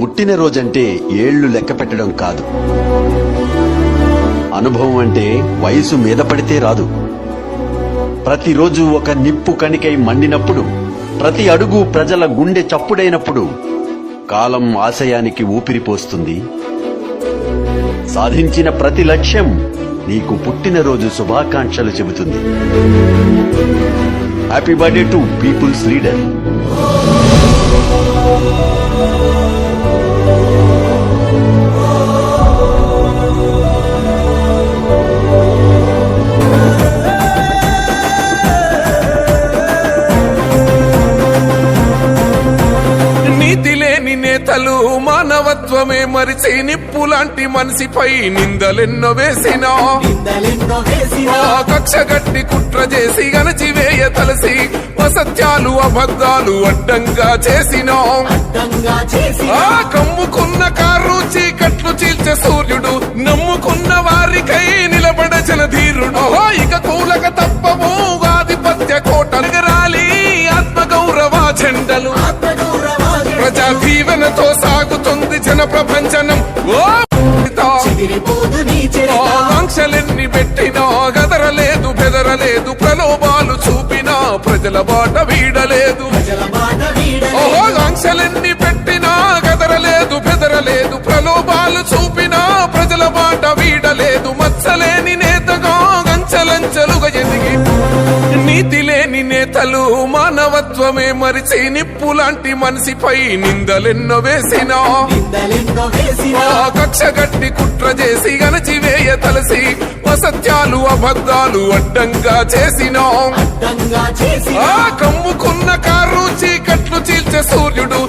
పుట్టినరోజంటే ఏళ్ళు లెక్క పెట్టడం కాదు. అనుభవం అంటే వయసు మీద పడితే రాదు. ప్రతిరోజు ఒక నిప్పు కణికై మండినప్పుడు ప్రతి అడుగు ప్రజల గుండె చప్పుడైనప్పుడు కాలం ఆశయానికి ఊపిరిపోస్తుంది. సాధించిన ప్రతి లక్ష్యం నీకు పుట్టినరోజు శుభాకాంక్షలు చెబుతుంది. Happy birthday to people's leader నేతలు మానవత్వమే మరిచి నిప్పు లాంటి మనిషిపై నిందలెన్నో వేసినా. కక్ష గట్టి కుట్ర చేసి గణచివేయ తలసి అసత్యాలు అబద్ధాలు అడ్డంగా చేసినా. కమ్ముకున్న కారు చీకట్లు చీల్చే సూర్యుడు దీవెనతో సాగుతుంది జన ప్రపంచనం ఓ ఆంక్షలెన్ని పెట్టినా గదరలేదు బెదరలేదు ప్రలోభాలు చూపినా ప్రజల బాట వీడలేదు. నేతలు మానవత్వమే మరిచి నిప్పు లాంటి మనిషిపై నిందలెన్నో వేసినా. కక్ష గట్టి కుట్ర చేసి గణచివేయ తలసి అసత్యాలు అబద్ధాలు అడ్డంగా చేసినా. కమ్ముకున్న కారు చీకట్లు చీల్చే సూర్యుడు